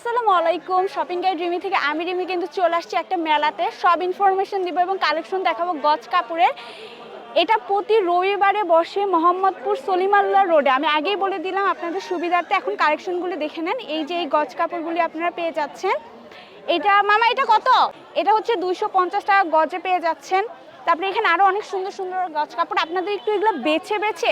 আসসালামু আলাইকুম। Shopping guide Rimi থেকে আমি রিমি কিন্তু চলে আসছি একটা মেলাতে। সব ইনফরমেশন দিব এবং কালেকশন দেখাবো গজ কাপড়ের। এটা প্রতি রবিবারে বসে মোহাম্মদপুর সলিমাল্লা রোডে আমি আগেই বলে দিলাম আপনাদের সুবিধার্থে এখন কালেকশনগুলি দেখে নেন। এই যে এই গজ কাপড়গুলি আপনারা পেয়ে যাচ্ছেন। এটা মামা, এটা কত? এটা হচ্ছে দুইশো পঞ্চাশ টাকা গজে পেয়ে যাচ্ছেন। তারপরে এখানে আরও অনেক সুন্দর সুন্দর গছ কাপড়। আপনাদের একটু এগুলো বেছে বেছে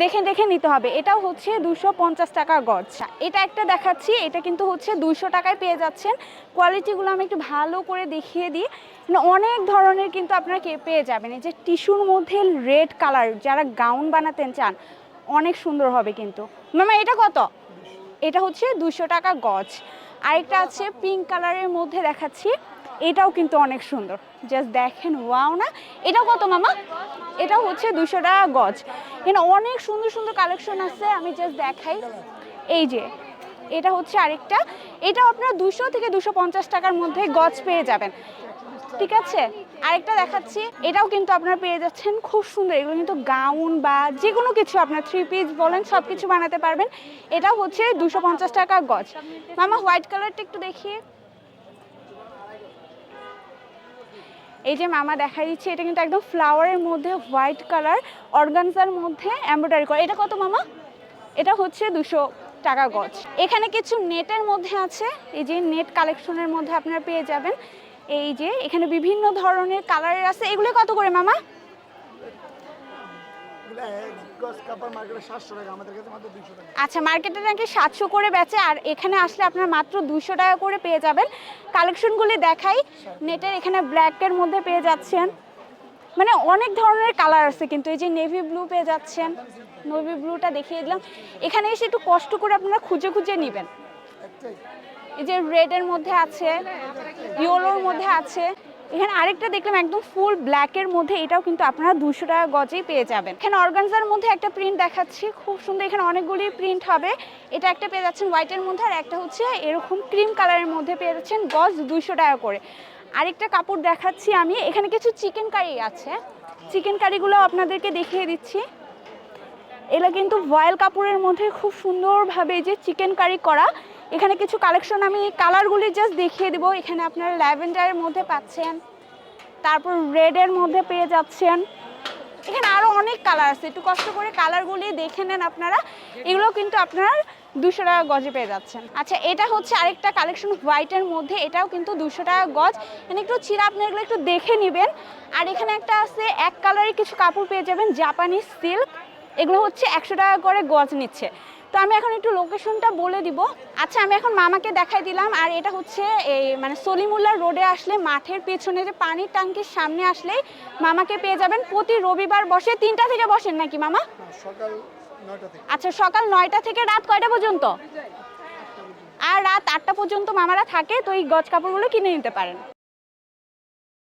দেখে দেখে নিতে হবে। এটাও হচ্ছে দুশো পঞ্চাশ টাকা গজ। এটা একটা দেখাচ্ছি, এটা কিন্তু হচ্ছে দুশো টাকায় পেয়ে যাচ্ছেন। কোয়ালিটিগুলো আমি একটু ভালো করে দেখিয়ে দিই। মানে অনেক ধরনের কিন্তু আপনারা পেয়ে যাবেন। এই যে টিস্যুর মধ্যে রেড কালার, যারা গাউন বানাতেন চান, অনেক সুন্দর হবে কিন্তু। মামা, এটা কত? এটা হচ্ছে দুশো টাকা গজ। আরেকটা আছে, পিঙ্ক কালারের মধ্যে দেখাচ্ছি। এটাও কিন্তু অনেক সুন্দর। জাস্ট দেখেন ওয়াও না। এটাও কত মামা? এটা হচ্ছে দুশো টাকা গজ। এখানে অনেক সুন্দর সুন্দর কালেকশন আছে, আমি জাস্ট দেখাই। এই যে, এটা হচ্ছে আরেকটা। এটা আপনার দুশো থেকে দুশো পঞ্চাশ টাকার মধ্যে গজ পেয়ে যাবেন। ঠিক আছে? আরেকটা দেখাচ্ছি। এটাও কিন্তু আপনারা পেয়ে যাচ্ছেন। খুব সুন্দর। এগুলো কিন্তু গাউন বা যে কোনো কিছু আপনার থ্রি পিস বলেন সব কিছু বানাতে পারবেন। এটাও হচ্ছে দুশো পঞ্চাশ টাকা গজ। মামা হোয়াইট কালারটা একটু দেখিয়ে। এই যে মামা দেখা দিচ্ছে, এটা কিন্তু একদম ফ্লাওয়ারের মধ্যে হোয়াইট কালার অর্গানজার মধ্যে এমব্রয়ডারি করা। এটা কত মামা? এটা হচ্ছে দুশো টাকা গজ। এখানে কিছু নেটের মধ্যে আছে, এই যে নেট কালেকশনের মধ্যে আপনারা পেয়ে যাবেন। এই যে এখানে বিভিন্ন ধরনের কালারের আছে। এগুলো কত করে মামা? এগুলো এক গজ কাপড় মার্কেটে সাতশো টাকা আমাদের কাছে মাত্র দুইশো টাকা। আচ্ছা মার্কেটে নাকি সাতশো করে বেচে আর এখানে আসলে আপনার মাত্র দুশো টাকা করে পেয়ে যাবেন। কালেকশনগুলি দেখাই নেটের এখানে ব্ল্যাকের মধ্যে পেয়ে যাচ্ছেন। মানে অনেক ধরনের কালার আছে কিন্তু এই যে নেভি ব্লু পেয়ে যাচ্ছেন। নেভি ব্লুটা দেখিয়ে দিলাম। এখানে এসে একটু কষ্ট করে আপনারা খুঁজে খুঁজে নেবেন। এই যে রেডের মধ্যে আছে ইয়েলোর মধ্যে আছে। এখানে আরেকটা দেখলাম, একদম ফুল ব্ল্যাকের মধ্যে, এটাও কিন্তু আপনারা দুশো টাকা গজেই পেয়ে যাবেন। এখানে অর্গানজার মধ্যে একটা প্রিন্ট দেখাচ্ছি, খুব সুন্দর, এখানে অনেকগুলি প্রিন্ট হবে। এটা একটা পেয়ে যাচ্ছেন হোয়াইটের মধ্যে, আর একটা হচ্ছে এরকম ক্রিম কালারের মধ্যে পেয়ে যাচ্ছেন গজ দুশো টাকা করে। আরেকটা কাপড় দেখাচ্ছি আমি, এখানে কিছু চিকেন কারি আছে। চিকেন কারিগুলো আপনাদেরকে দেখিয়ে দিচ্ছি। এগুলো কিন্তু ভয়েল কাপড়ের মধ্যে খুব সুন্দরভাবে যে চিকেন কারি করা এখানে কিছু কালেকশন আমি কালারগুলি জাস্ট দেখিয়ে দিব। এখানে আপনারা ল্যাভেন্ডারের মধ্যে পাচ্ছেন, তারপর রেডের মধ্যে পেয়ে যাচ্ছেন। এখানে আরও অনেক কালার আছে, একটু কষ্ট করে কালারগুলি দেখে নেন আপনারা। এগুলো কিন্তু আপনার দুশো টাকা গজে পেয়ে যাচ্ছেন। আচ্ছা এটা হচ্ছে আরেকটা কালেকশন হোয়াইটের মধ্যে, এটাও কিন্তু দুশো টাকা গজ। এখানে একটু চিরা আপনি এগুলো একটু দেখে নেবেন। আর এখানে একটা আছে, এক কালারের কিছু কাপড় পেয়ে যাবেন জাপানি সিল্ক এগুলো হচ্ছে একশো টাকা করে গজ নিচ্ছে। তো আমি এখন একটু লোকেশনটা বলে দিব। আচ্ছা আমি এখন মামাকে দেখাই দিলাম আর এটা হচ্ছে এই মানে সলিমুল্লাহ রোডে আসলে মাঠের পেছনে যে পানির ট্যাঙ্কির সামনে আসলেই মামাকে পেয়ে যাবেন। প্রতি রবিবার বসে তিনটা থেকে বসেন নাকি মামা? সকাল আচ্ছা সকাল নয়টা থেকে রাত কয়টা পর্যন্ত। আর রাত আটটা পর্যন্ত মামারা থাকে তো এই গজ কাপড়গুলো কিনে নিতে পারেন।